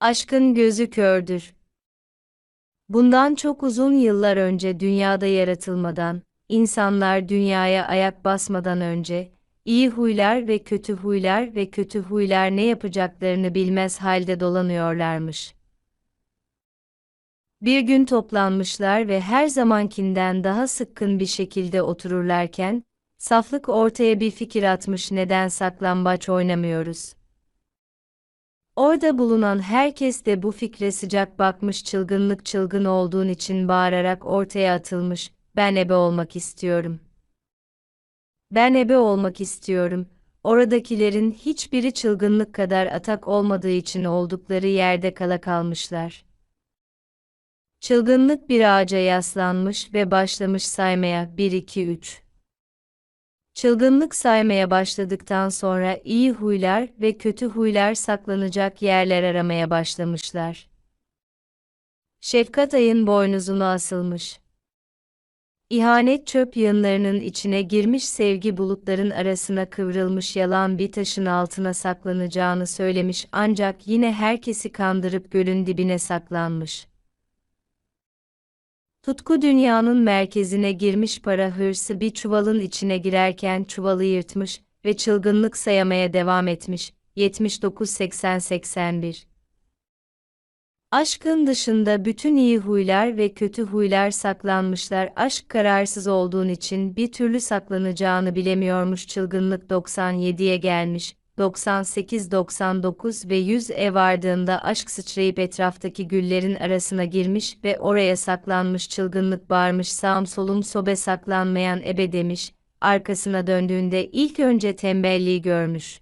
Aşkın gözü kördür. Bundan çok uzun yıllar önce dünyada yaratılmadan, insanlar dünyaya ayak basmadan önce, iyi huylar ve kötü huylar ve kötü huylar ne yapacaklarını bilmez halde dolanıyorlarmış. Bir gün toplanmışlar ve her zamankinden daha sıkkın bir şekilde otururlarken, saflık ortaya bir fikir atmış neden saklambaç oynamıyoruz. Orada bulunan herkes de bu fikre sıcak bakmış çılgınlık çılgın olduğun için bağırarak ortaya atılmış, ben ebe olmak istiyorum. Ben ebe olmak istiyorum. Oradakilerin hiçbiri çılgınlık kadar atak olmadığı için oldukları yerde kala kalmışlar. Çılgınlık bir ağaca yaslanmış ve başlamış saymaya 1 2 3. Çılgınlık saymaya başladıktan sonra iyi huylar ve kötü huylar saklanacak yerler aramaya başlamışlar. Şefkat ayın boynuzunu asılmış. İhanet çöp yığınlarının içine girmiş sevgi bulutların arasına kıvrılmış yalan bir taşın altına saklanacağını söylemiş ancak yine herkesi kandırıp gölün dibine saklanmış. Tutku dünyanın merkezine girmiş para hırsı bir çuvalın içine girerken çuvalı yırtmış ve çılgınlık sayamaya devam etmiş. 79-80-81 Aşkın dışında bütün iyi huylar ve kötü huylar saklanmışlar. Aşk kararsız olduğun için bir türlü saklanacağını bilemiyormuş. Çılgınlık 97'ye gelmiş. 98, 99 ve 100'e vardığında aşk sıçrayıp etraftaki güllerin arasına girmiş ve oraya saklanmış çılgınlık bağırmış sağım solum sobe saklanmayan ebe demiş, arkasına döndüğünde ilk önce tembelliği görmüş.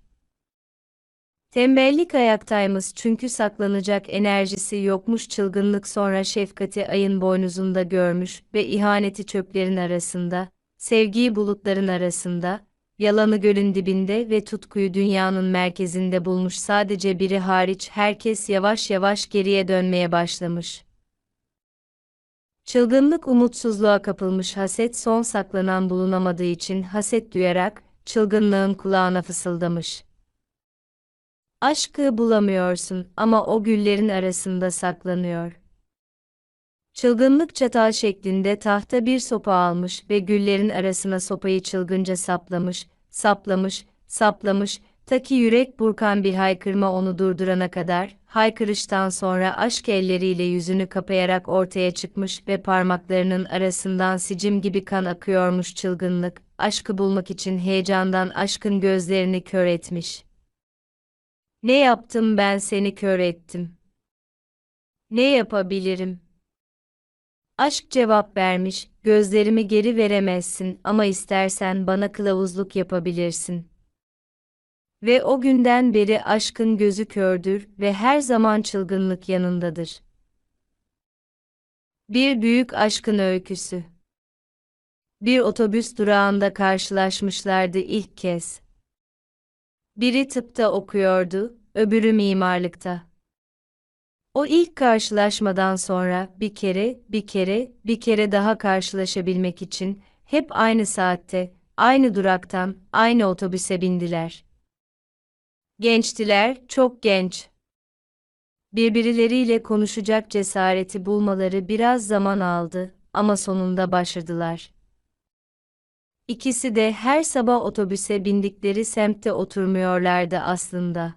Tembellik ayaktaymış çünkü saklanacak enerjisi yokmuş çılgınlık sonra şefkati ayın boynuzunda görmüş ve ihaneti çöplerin arasında, sevgiyi bulutların arasında, yalanı gölün dibinde ve tutkuyu dünyanın merkezinde bulmuş sadece biri hariç herkes yavaş yavaş geriye dönmeye başlamış. Çılgınlık umutsuzluğa kapılmış haset son saklanan bulunamadığı için haset duyarak, çılgınlığın kulağına fısıldamış. Aşkı bulamıyorsun ama o güllerin arasında saklanıyor. Çılgınlık çatal şeklinde tahta bir sopa almış ve güllerin arasına sopayı çılgınca saplamış, saplamış, saplamış, ta ki yürek burkan bir haykırma onu durdurana kadar, haykırıştan sonra aşk elleriyle yüzünü kapayarak ortaya çıkmış ve parmaklarının arasından sicim gibi kan akıyormuş çılgınlık, aşkı bulmak için heyecandan aşkın gözlerini kör etmiş. Ne yaptım ben seni kör ettim? Ne yapabilirim? Aşk cevap vermiş, gözlerimi geri veremezsin ama istersen bana kılavuzluk yapabilirsin. Ve o günden beri aşkın gözü kördür ve her zaman çılgınlık yanındadır. Bir büyük aşkın öyküsü. Bir otobüs durağında karşılaşmışlardı ilk kez. Biri tıpta okuyordu, öbürü mimarlıkta. O ilk karşılaşmadan sonra bir kere, bir kere, bir kere daha karşılaşabilmek için hep aynı saatte, aynı duraktan, aynı otobüse bindiler. Gençtiler, çok genç. Birbirleriyle konuşacak cesareti bulmaları biraz zaman aldı ama sonunda başardılar. İkisi de her sabah otobüse bindikleri semtte oturmuyorlardı aslında.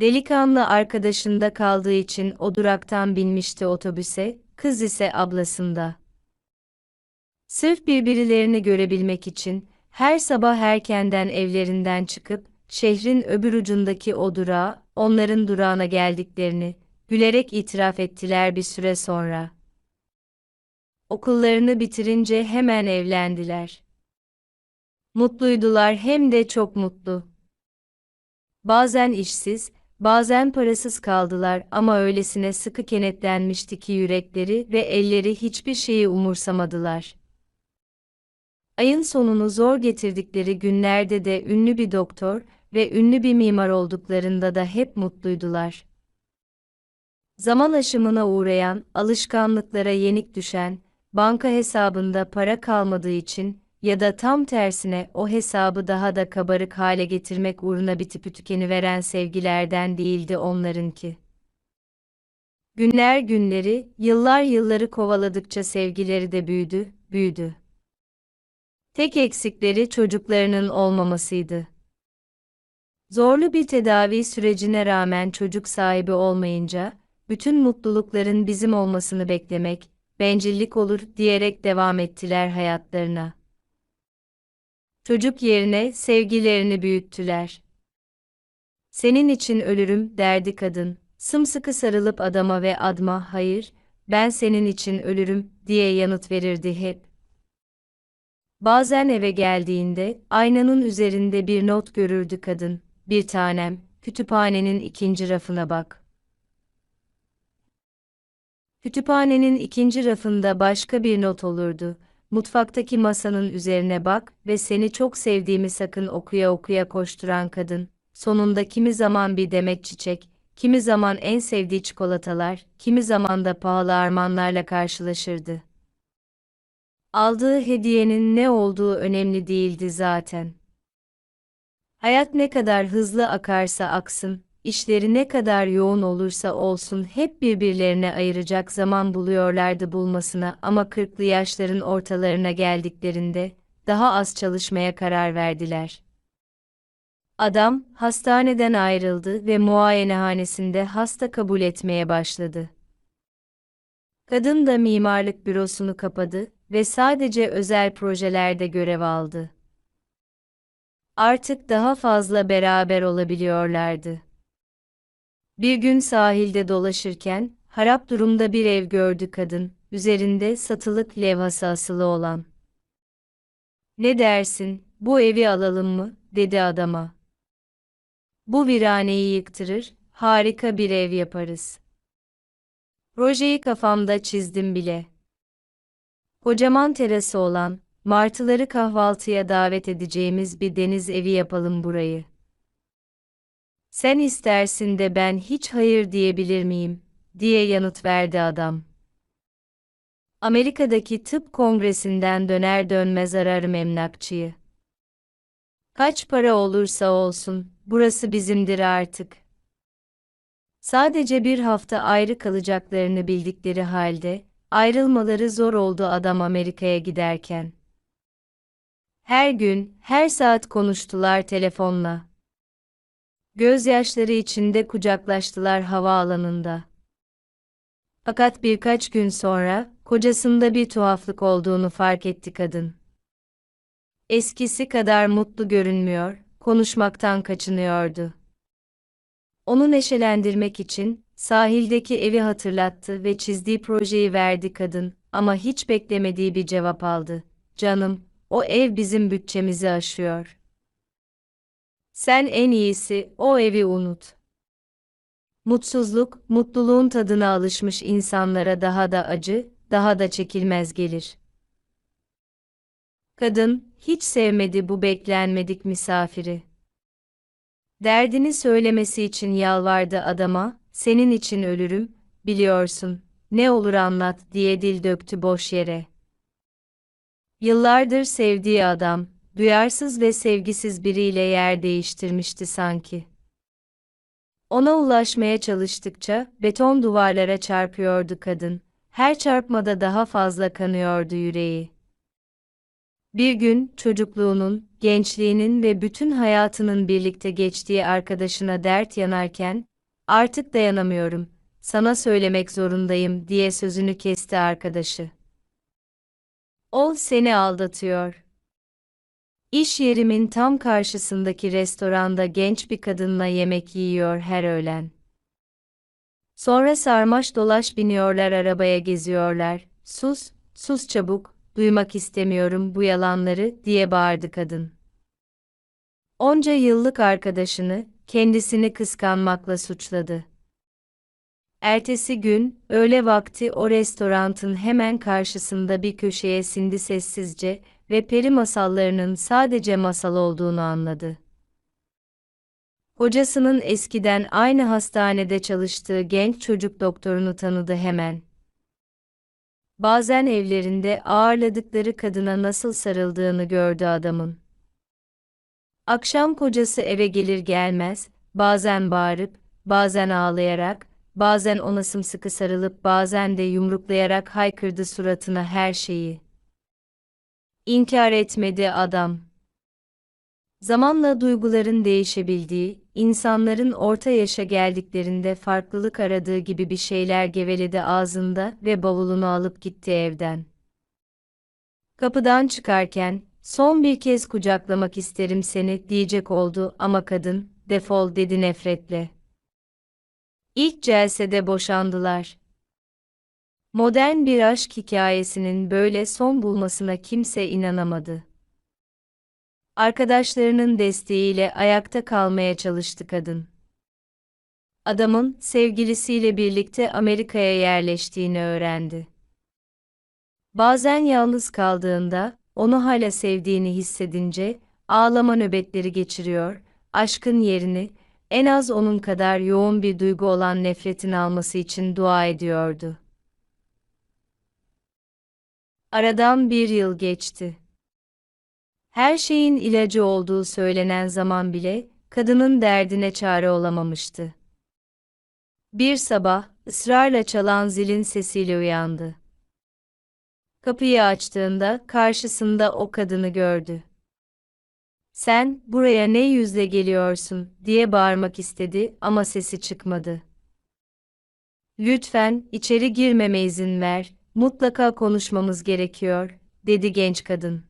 Delikanlı arkadaşında kaldığı için o duraktan binmişti otobüse, kız ise ablasında. Sırf birbirlerini görebilmek için, her sabah erkenden evlerinden çıkıp, şehrin öbür ucundaki o durağa, onların durağına geldiklerini, gülerek itiraf ettiler bir süre sonra. Okullarını bitirince hemen evlendiler. Mutluydular hem de çok mutlu. Bazen işsiz, Bazen parasız kaldılar ama öylesine sıkı kenetlenmişti ki yürekleri ve elleri hiçbir şeyi umursamadılar. Ayın sonunu zor getirdikleri günlerde de ünlü bir doktor ve ünlü bir mimar olduklarında da hep mutluydular. Zaman aşımına uğrayan, alışkanlıklara yenik düşen, banka hesabında para kalmadığı için ya da tam tersine o hesabı daha da kabarık hale getirmek uğruna bitip tükeni sevgilerden değildi onlarınki. Günler günleri, yıllar yılları kovaladıkça sevgileri de büyüdü, büyüdü. Tek eksikleri çocuklarının olmamasıydı. Zorlu bir tedavi sürecine rağmen çocuk sahibi olmayınca, bütün mutlulukların bizim olmasını beklemek, bencillik olur diyerek devam ettiler hayatlarına. Çocuk yerine sevgilerini büyüttüler. Senin için ölürüm derdi kadın, sımsıkı sarılıp adama ve adma hayır, ben senin için ölürüm diye yanıt verirdi hep. Bazen eve geldiğinde aynanın üzerinde bir not görürdü kadın. Bir tanem, kütüphanenin ikinci rafına bak. Kütüphanenin ikinci rafında başka bir not olurdu. Mutfaktaki masanın üzerine bak ve seni çok sevdiğimi sakın okuya okuya koşturan kadın. Sonunda kimi zaman bir demet çiçek, kimi zaman en sevdiği çikolatalar, kimi zaman da pahalı armağanlarla karşılaşırdı. Aldığı hediyenin ne olduğu önemli değildi zaten. Hayat ne kadar hızlı akarsa aksın, işleri ne kadar yoğun olursa olsun hep birbirlerine ayıracak zaman buluyorlardı bulmasına ama kırklı yaşların ortalarına geldiklerinde, daha az çalışmaya karar verdiler. Adam, hastaneden ayrıldı ve muayenehanesinde hasta kabul etmeye başladı. Kadın da mimarlık bürosunu kapadı ve sadece özel projelerde görev aldı. Artık daha fazla beraber olabiliyorlardı. Bir gün sahilde dolaşırken, harap durumda bir ev gördü kadın, üzerinde satılık levhası asılı olan. Ne dersin, bu evi alalım mı, dedi adama. Bu viraneyi yıktırır, harika bir ev yaparız. Projeyi kafamda çizdim bile. Kocaman terası olan, martıları kahvaltıya davet edeceğimiz bir deniz evi yapalım burayı. Sen istersin de ben hiç hayır diyebilir miyim, diye yanıt verdi adam. Amerika'daki tıp kongresinden döner dönmez ararım emlakçıyı. Kaç para olursa olsun, burası bizimdir artık. Sadece bir hafta ayrı kalacaklarını bildikleri halde, ayrılmaları zor oldu adam Amerika'ya giderken. Her gün, her saat konuştular telefonla. Gözyaşları içinde kucaklaştılar havaalanında. Fakat birkaç gün sonra, kocasında bir tuhaflık olduğunu fark etti kadın. Eskisi kadar mutlu görünmüyor, konuşmaktan kaçınıyordu. Onu neşelendirmek için, sahildeki evi hatırlattı ve çizdiği projeyi verdi kadın, ama hiç beklemediği bir cevap aldı. Canım, o ev bizim bütçemizi aşıyor. Sen en iyisi o evi unut. Mutsuzluk, mutluluğun tadına alışmış insanlara daha da acı, daha da çekilmez gelir. Kadın, hiç sevmedi bu beklenmedik misafiri. Derdini söylemesi için yalvardı adama, senin için ölürüm, biliyorsun, ne olur anlat diye dil döktü boş yere. Yıllardır sevdiği adam, duyarsız ve sevgisiz biriyle yer değiştirmişti sanki. Ona ulaşmaya çalıştıkça beton duvarlara çarpıyordu kadın. Her çarpmada daha fazla kanıyordu yüreği. Bir gün çocukluğunun, gençliğinin ve bütün hayatının birlikte geçtiği arkadaşına dert yanarken, artık dayanamıyorum, sana söylemek zorundayım diye sözünü kesti arkadaşı. O seni aldatıyor. İş yerimin tam karşısındaki restoranda genç bir kadınla yemek yiyor her öğlen. Sonra sarmaş dolaş biniyorlar arabaya geziyorlar. Sus, sus çabuk, duymak istemiyorum bu yalanları diye bağırdı kadın. Onca yıllık arkadaşını, kendisini kıskanmakla suçladı. Ertesi gün, öğle vakti o restorantın hemen karşısında bir köşeye sindi sessizce ve peri masallarının sadece masal olduğunu anladı. Hocasının eskiden aynı hastanede çalıştığı genç çocuk doktorunu tanıdı hemen. Bazen evlerinde ağırladıkları kadına nasıl sarıldığını gördü adamın. Akşam kocası eve gelir gelmez, bazen bağırıp, bazen ağlayarak, bazen ona sımsıkı sarılıp bazen de yumruklayarak haykırdı suratına her şeyi. İnkar etmedi adam. Zamanla duyguların değişebildiği, insanların orta yaşa geldiklerinde farklılık aradığı gibi bir şeyler geveledi ağzında ve bavulunu alıp gitti evden. Kapıdan çıkarken, son bir kez kucaklamak isterim seni diyecek oldu ama kadın, defol dedi nefretle. İlk celsede boşandılar. Modern bir aşk hikayesinin böyle son bulmasına kimse inanamadı. Arkadaşlarının desteğiyle ayakta kalmaya çalıştı kadın. Adamın sevgilisiyle birlikte Amerika'ya yerleştiğini öğrendi. Bazen yalnız kaldığında, onu hala sevdiğini hissedince ağlama nöbetleri geçiriyor, aşkın yerini en az onun kadar yoğun bir duygu olan nefretin alması için dua ediyordu. Aradan bir yıl geçti. Her şeyin ilacı olduğu söylenen zaman bile, kadının derdine çare olamamıştı. Bir sabah, ısrarla çalan zilin sesiyle uyandı. Kapıyı açtığında karşısında o kadını gördü. Sen, buraya ne yüzle geliyorsun, diye bağırmak istedi ama sesi çıkmadı. Lütfen, içeri girmeme izin ver, mutlaka konuşmamız gerekiyor, dedi genç kadın.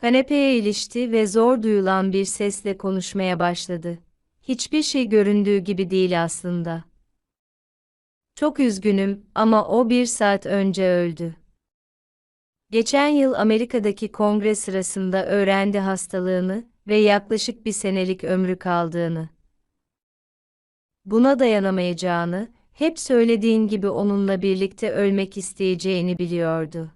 Kanepeye ilişti ve zor duyulan bir sesle konuşmaya başladı. Hiçbir şey göründüğü gibi değil aslında. Çok üzgünüm ama o bir saat önce öldü. Geçen yıl Amerika'daki kongre sırasında öğrendi hastalığını ve yaklaşık bir senelik ömrü kaldığını. Buna dayanamayacağını, hep söylediğin gibi onunla birlikte ölmek isteyeceğini biliyordu.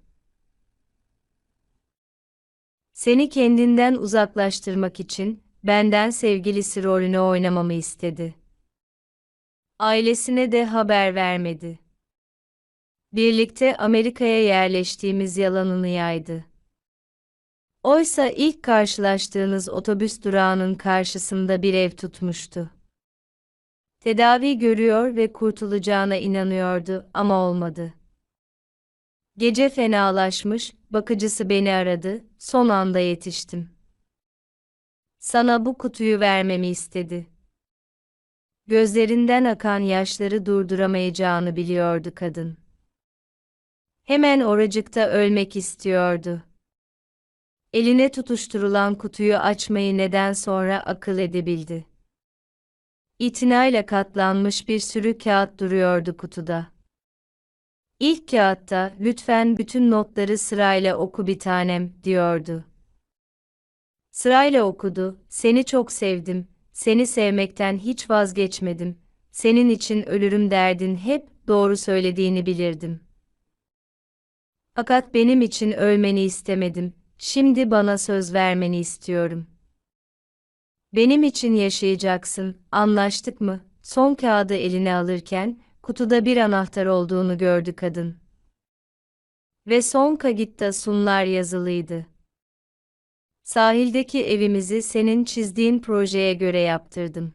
Seni kendinden uzaklaştırmak için benden sevgilisi rolünü oynamamı istedi. Ailesine de haber vermedi. Birlikte Amerika'ya yerleştiğimiz yalanını yaydı. Oysa ilk karşılaştığınız otobüs durağının karşısında bir ev tutmuştu. Tedavi görüyor ve kurtulacağına inanıyordu ama olmadı. Gece fenalaşmış, bakıcısı beni aradı, son anda yetiştim. Sana bu kutuyu vermemi istedi. Gözlerinden akan yaşları durduramayacağını biliyordu kadın. Hemen oracıkta ölmek istiyordu. Eline tutuşturulan kutuyu açmayı neden sonra akıl edebildi. İtinayla katlanmış bir sürü kağıt duruyordu kutuda. İlk kağıtta, lütfen bütün notları sırayla oku bir tanem, diyordu. Sırayla okudu, seni çok sevdim, seni sevmekten hiç vazgeçmedim, senin için ölürüm derdin hep doğru söylediğini bilirdim. Fakat benim için ölmeni istemedim, şimdi bana söz vermeni istiyorum. Benim için yaşayacaksın, anlaştık mı? Son kağıdı eline alırken, kutuda bir anahtar olduğunu gördü kadın. Ve son kagitta sunlar yazılıydı. Sahildeki evimizi senin çizdiğin projeye göre yaptırdım.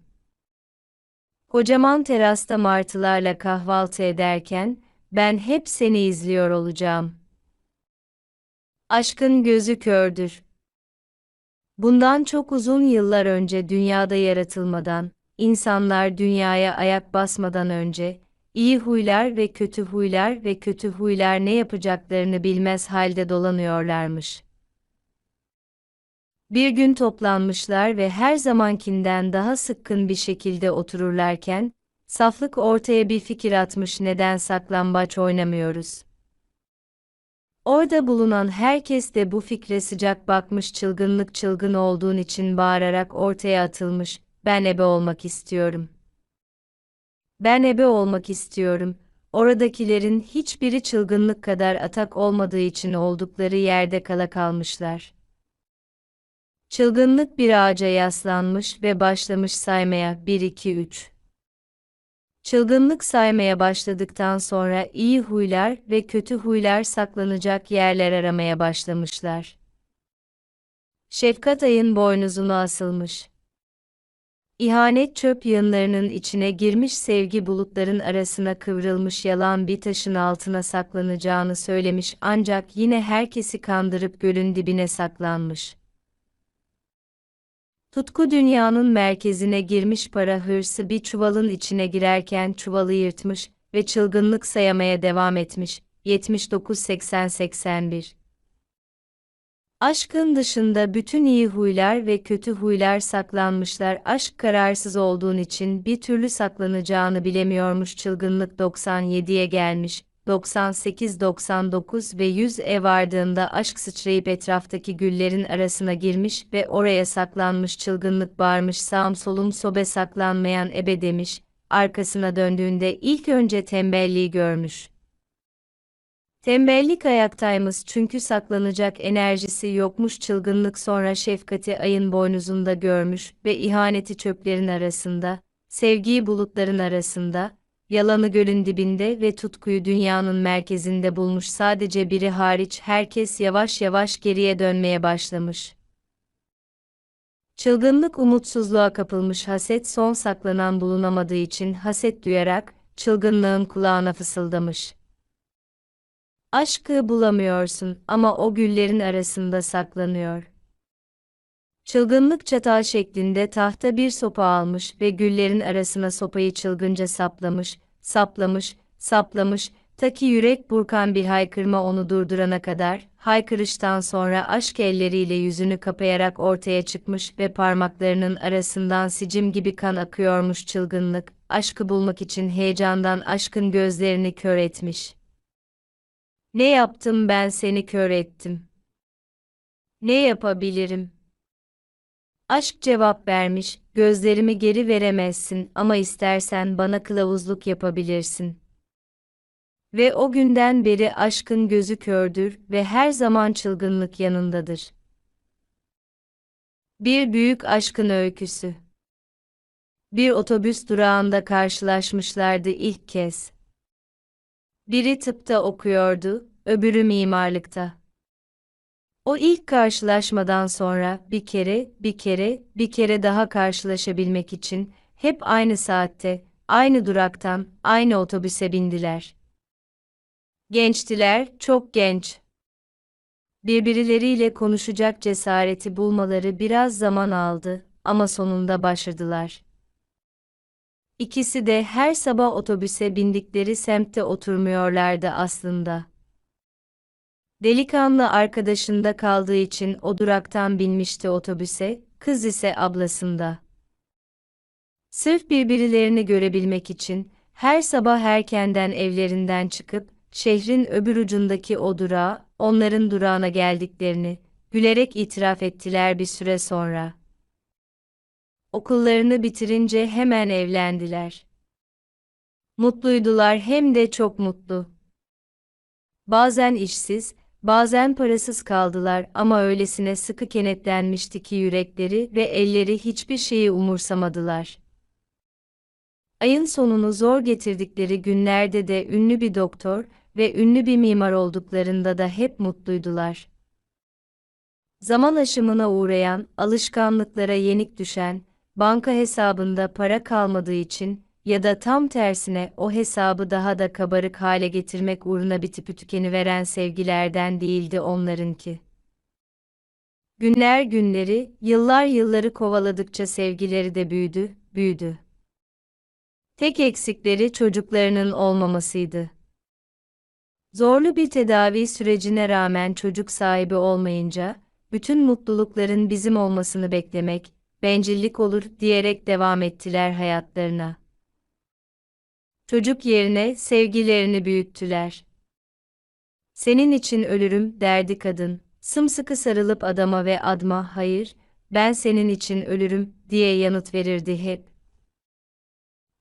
Kocaman terasta martılarla kahvaltı ederken, ben hep seni izliyor olacağım. Aşkın gözü kördür. Bundan çok uzun yıllar önce dünyada yaratılmadan, insanlar dünyaya ayak basmadan önce, iyi huylar ve kötü huylar ve kötü huylar ne yapacaklarını bilmez halde dolanıyorlarmış. Bir gün toplanmışlar ve her zamankinden daha sıkkın bir şekilde otururlarken, saflık ortaya bir fikir atmış neden saklambaç oynamıyoruz. Orada bulunan herkes de bu fikre sıcak bakmış çılgınlık çılgın olduğun için bağırarak ortaya atılmış, ben ebe olmak istiyorum.'' Ben ebe olmak istiyorum. Oradakilerin hiçbiri çılgınlık kadar atak olmadığı için oldukları yerde kala kalmışlar. Çılgınlık bir ağaca yaslanmış ve başlamış saymaya 1 2 3. Çılgınlık saymaya başladıktan sonra iyi huylar ve kötü huylar saklanacak yerler aramaya başlamışlar. Şefkat ayın boynuzunu asılmış. İhanet çöp yığınlarının içine girmiş sevgi bulutların arasına kıvrılmış yalan bir taşın altına saklanacağını söylemiş ancak yine herkesi kandırıp gölün dibine saklanmış. Tutku dünyanın merkezine girmiş para hırsı bir çuvalın içine girerken çuvalı yırtmış ve çılgınlık sayamaya devam etmiş. 79-80-81 Aşkın dışında bütün iyi huylar ve kötü huylar saklanmışlar. Aşk kararsız olduğun için bir türlü saklanacağını bilemiyormuş. Çılgınlık 97'ye gelmiş. 98, 99 ve 100'e vardığında aşk sıçrayıp etraftaki güllerin arasına girmiş ve oraya saklanmış çılgınlık bağırmış sağım solum sobe saklanmayan ebe demiş, arkasına döndüğünde ilk önce tembelliği görmüş. Tembellik ayaktaymış çünkü saklanacak enerjisi yokmuş çılgınlık sonra şefkati ayın boynuzunda görmüş ve ihaneti çöplerin arasında, sevgiyi bulutların arasında, yalanı gölün dibinde ve tutkuyu dünyanın merkezinde bulmuş sadece biri hariç herkes yavaş yavaş geriye dönmeye başlamış. Çılgınlık umutsuzluğa kapılmış haset son saklanan bulunamadığı için haset duyarak, çılgınlığın kulağına fısıldamış. Aşkı bulamıyorsun ama o güllerin arasında saklanıyor. Çılgınlık çatal şeklinde tahta bir sopa almış ve güllerin arasına sopayı çılgınca saplamış, saplamış, saplamış, ta ki yürek burkan bir haykırma onu durdurana kadar, haykırıştan sonra aşk elleriyle yüzünü kapayarak ortaya çıkmış ve parmaklarının arasından sicim gibi kan akıyormuş çılgınlık, aşkı bulmak için heyecandan aşkın gözlerini kör etmiş. Ne yaptım ben seni kör ettim? Ne yapabilirim? Aşk cevap vermiş, gözlerimi geri veremezsin ama istersen bana kılavuzluk yapabilirsin. Ve o günden beri aşkın gözü kördür ve her zaman çılgınlık yanındadır. Bir büyük aşkın öyküsü. Bir otobüs durağında karşılaşmışlardı ilk kez. Biri tıpta okuyordu, öbürü mimarlıkta. O ilk karşılaşmadan sonra bir kere, bir kere, bir kere daha karşılaşabilmek için hep aynı saatte, aynı duraktan, aynı otobüse bindiler. Gençtiler, çok genç. Birbirleriyle konuşacak cesareti bulmaları biraz zaman aldı ama sonunda başardılar. İkisi de her sabah otobüse bindikleri semtte oturmuyorlardı aslında. Delikanlı arkadaşında kaldığı için o duraktan binmişti otobüse, kız ise ablasında. Sırf birbirlerini görebilmek için, her sabah erkenden evlerinden çıkıp, şehrin öbür ucundaki o durağa, onların durağına geldiklerini, gülerek itiraf ettiler bir süre sonra. Okullarını bitirince hemen evlendiler. Mutluydular hem de çok mutlu. Bazen işsiz, Bazen parasız kaldılar ama öylesine sıkı kenetlenmişti ki yürekleri ve elleri hiçbir şeyi umursamadılar. Ayın sonunu zor getirdikleri günlerde de ünlü bir doktor ve ünlü bir mimar olduklarında da hep mutluydular. Zaman aşımına uğrayan, alışkanlıklara yenik düşen, banka hesabında para kalmadığı için ya da tam tersine o hesabı daha da kabarık hale getirmek uğruna bitip tükeni veren sevgilerden değildi onlarınki. Günler günleri, yıllar yılları kovaladıkça sevgileri de büyüdü, büyüdü. Tek eksikleri çocuklarının olmamasıydı. Zorlu bir tedavi sürecine rağmen çocuk sahibi olmayınca, bütün mutlulukların bizim olmasını beklemek, bencillik olur diyerek devam ettiler hayatlarına. Çocuk yerine sevgilerini büyüttüler. Senin için ölürüm derdi kadın. Sımsıkı sarılıp adama ve adma hayır, ben senin için ölürüm diye yanıt verirdi hep.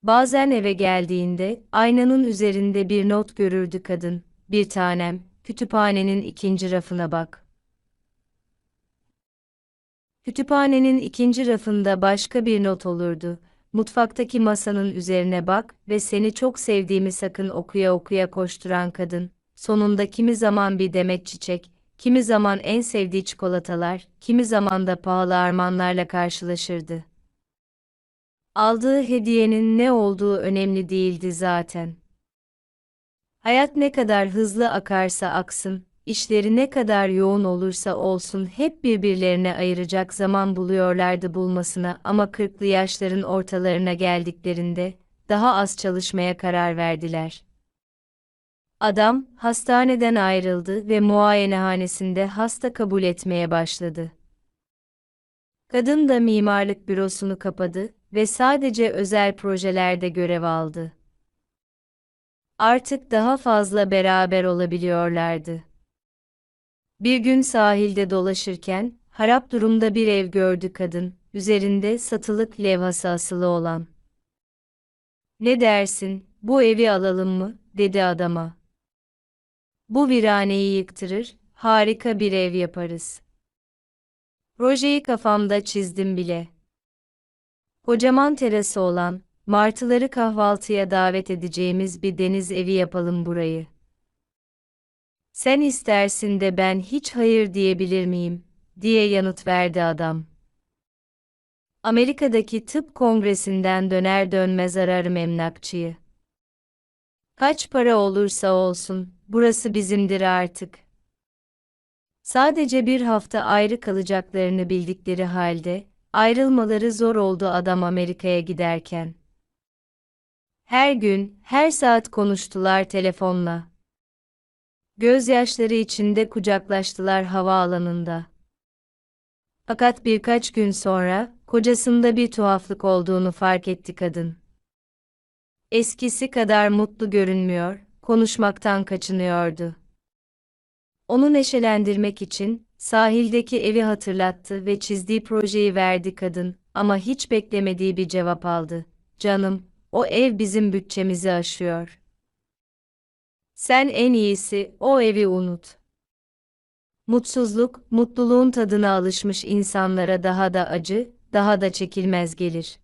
Bazen eve geldiğinde aynanın üzerinde bir not görürdü kadın. Bir tanem, kütüphanenin ikinci rafına bak. Kütüphanenin ikinci rafında başka bir not olurdu mutfaktaki masanın üzerine bak ve seni çok sevdiğimi sakın okuya okuya koşturan kadın, sonunda kimi zaman bir demet çiçek, kimi zaman en sevdiği çikolatalar, kimi zaman da pahalı armağanlarla karşılaşırdı. Aldığı hediyenin ne olduğu önemli değildi zaten. Hayat ne kadar hızlı akarsa aksın, işleri ne kadar yoğun olursa olsun hep birbirlerine ayıracak zaman buluyorlardı bulmasına ama kırklı yaşların ortalarına geldiklerinde, daha az çalışmaya karar verdiler. Adam, hastaneden ayrıldı ve muayenehanesinde hasta kabul etmeye başladı. Kadın da mimarlık bürosunu kapadı ve sadece özel projelerde görev aldı. Artık daha fazla beraber olabiliyorlardı. Bir gün sahilde dolaşırken, harap durumda bir ev gördü kadın, üzerinde satılık levhası asılı olan. Ne dersin, bu evi alalım mı, dedi adama. Bu viraneyi yıktırır, harika bir ev yaparız. Projeyi kafamda çizdim bile. Kocaman terası olan, martıları kahvaltıya davet edeceğimiz bir deniz evi yapalım burayı. Sen istersin de ben hiç hayır diyebilir miyim, diye yanıt verdi adam. Amerika'daki tıp kongresinden döner dönmez ararım emlakçıyı. Kaç para olursa olsun, burası bizimdir artık. Sadece bir hafta ayrı kalacaklarını bildikleri halde, ayrılmaları zor oldu adam Amerika'ya giderken. Her gün, her saat konuştular telefonla. Gözyaşları içinde kucaklaştılar havaalanında. Fakat birkaç gün sonra, kocasında bir tuhaflık olduğunu fark etti kadın. Eskisi kadar mutlu görünmüyor, konuşmaktan kaçınıyordu. Onu neşelendirmek için, sahildeki evi hatırlattı ve çizdiği projeyi verdi kadın, ama hiç beklemediği bir cevap aldı. Canım, o ev bizim bütçemizi aşıyor. Sen en iyisi o evi unut. Mutsuzluk, mutluluğun tadına alışmış insanlara daha da acı, daha da çekilmez gelir.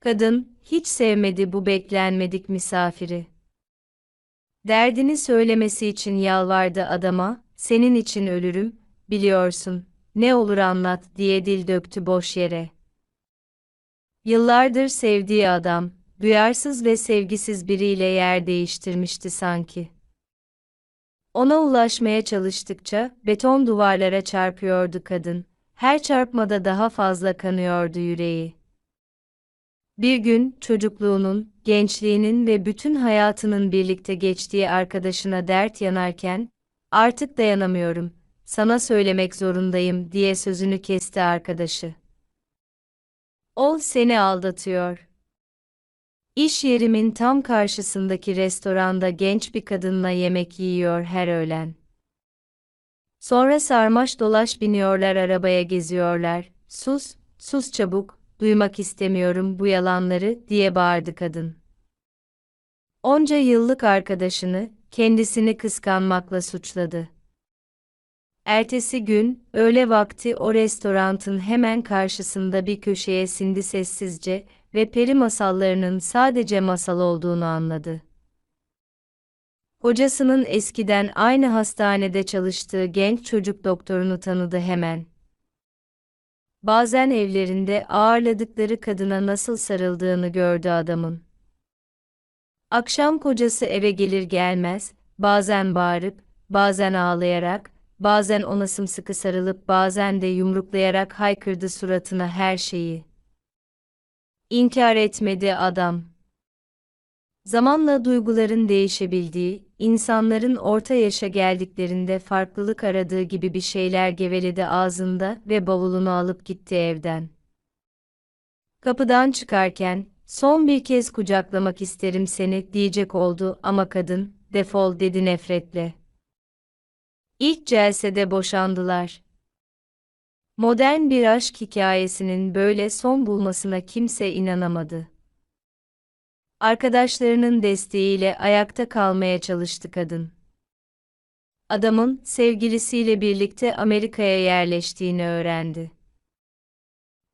Kadın, hiç sevmedi bu beklenmedik misafiri. Derdini söylemesi için yalvardı adama, senin için ölürüm, biliyorsun, ne olur anlat diye dil döktü boş yere. Yıllardır sevdiği adam, duyarsız ve sevgisiz biriyle yer değiştirmişti sanki. Ona ulaşmaya çalıştıkça beton duvarlara çarpıyordu kadın. Her çarpmada daha fazla kanıyordu yüreği. Bir gün çocukluğunun, gençliğinin ve bütün hayatının birlikte geçtiği arkadaşına dert yanarken, artık dayanamıyorum, sana söylemek zorundayım diye sözünü kesti arkadaşı. O seni aldatıyor. İş yerimin tam karşısındaki restoranda genç bir kadınla yemek yiyor her öğlen. Sonra sarmaş dolaş biniyorlar arabaya geziyorlar. Sus, sus çabuk, duymak istemiyorum bu yalanları diye bağırdı kadın. Onca yıllık arkadaşını, kendisini kıskanmakla suçladı. Ertesi gün, öğle vakti o restorantın hemen karşısında bir köşeye sindi sessizce ve peri masallarının sadece masal olduğunu anladı. Hocasının eskiden aynı hastanede çalıştığı genç çocuk doktorunu tanıdı hemen. Bazen evlerinde ağırladıkları kadına nasıl sarıldığını gördü adamın. Akşam kocası eve gelir gelmez, bazen bağırıp, bazen ağlayarak, bazen ona sımsıkı sarılıp bazen de yumruklayarak haykırdı suratına her şeyi. İnkar etmedi adam. Zamanla duyguların değişebildiği, insanların orta yaşa geldiklerinde farklılık aradığı gibi bir şeyler geveledi ağzında ve bavulunu alıp gitti evden. Kapıdan çıkarken, son bir kez kucaklamak isterim seni diyecek oldu ama kadın, defol dedi nefretle. İlk celsede boşandılar. Modern bir aşk hikayesinin böyle son bulmasına kimse inanamadı. Arkadaşlarının desteğiyle ayakta kalmaya çalıştı kadın. Adamın sevgilisiyle birlikte Amerika'ya yerleştiğini öğrendi.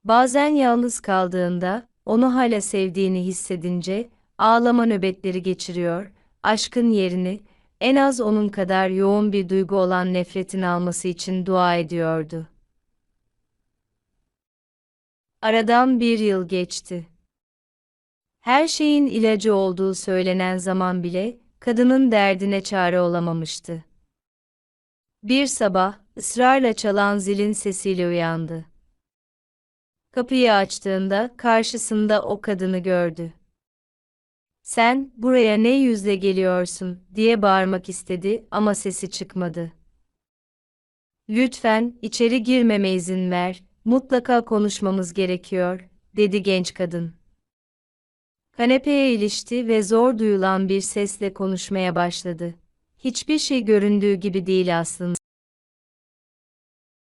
Bazen yalnız kaldığında, onu hala sevdiğini hissedince, ağlama nöbetleri geçiriyor, aşkın yerini, en az onun kadar yoğun bir duygu olan nefretin alması için dua ediyordu. Aradan bir yıl geçti. Her şeyin ilacı olduğu söylenen zaman bile, kadının derdine çare olamamıştı. Bir sabah, ısrarla çalan zilin sesiyle uyandı. Kapıyı açtığında karşısında o kadını gördü. Sen, buraya ne yüzle geliyorsun, diye bağırmak istedi ama sesi çıkmadı. Lütfen, içeri girmeme izin ver, mutlaka konuşmamız gerekiyor, dedi genç kadın. Kanepeye ilişti ve zor duyulan bir sesle konuşmaya başladı. Hiçbir şey göründüğü gibi değil aslında.